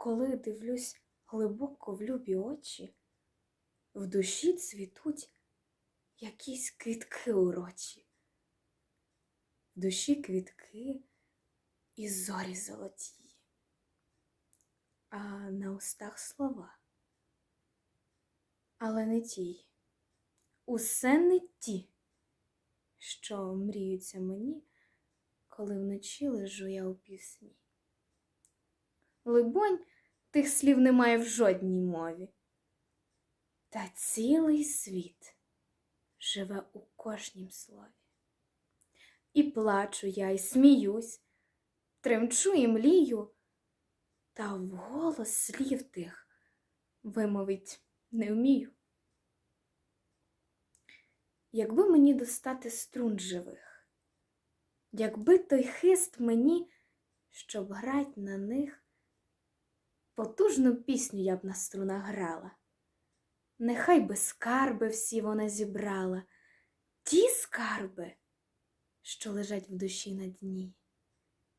коли дивлюсь глибоко в любі очі, в душі цвітуть якісь квітки урочі. В душі квітки і зорі золоті, а на устах слова. Але не ті, усе не ті, що мріються мені, коли вночі лежу я у пісні. Либонь, тих слів немає в жодній мові. Та цілий світ живе у кожнім слові. І плачу я, і сміюсь, тремчу і млію, та вголос слів тих вимовить не вмію. Якби мені достати струн живих, якби той хист мені, щоб грать на них, потужну пісню я б на струнах грала. Нехай би скарби всі вона зібрала, ті скарби, що лежать в душі на дні,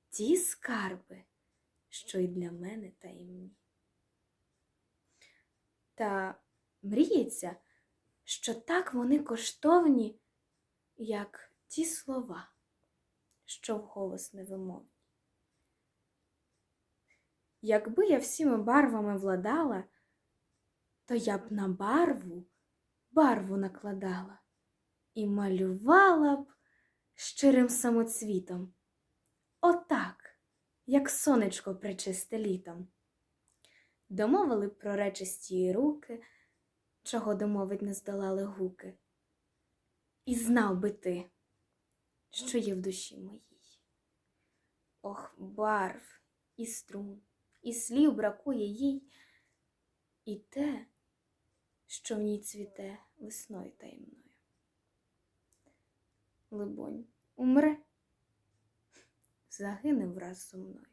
ті скарби, що й для мене таємні. Та мріється, що так вони коштовні, як ті слова, що вголос не вимовні. Якби я всіми барвами владала, то я б на барву барву накладала і малювала б щирим самоцвітом, отак, як сонечко причисте літом. Домовили б про проречисті руки, чого домовить не здолали гуки. І знав би ти, що є в душі моїй. Ох, барв і струн, і слів бракує їй, і те, що в ній цвіте весною таємною. Либонь, умре, загине враз зо мною.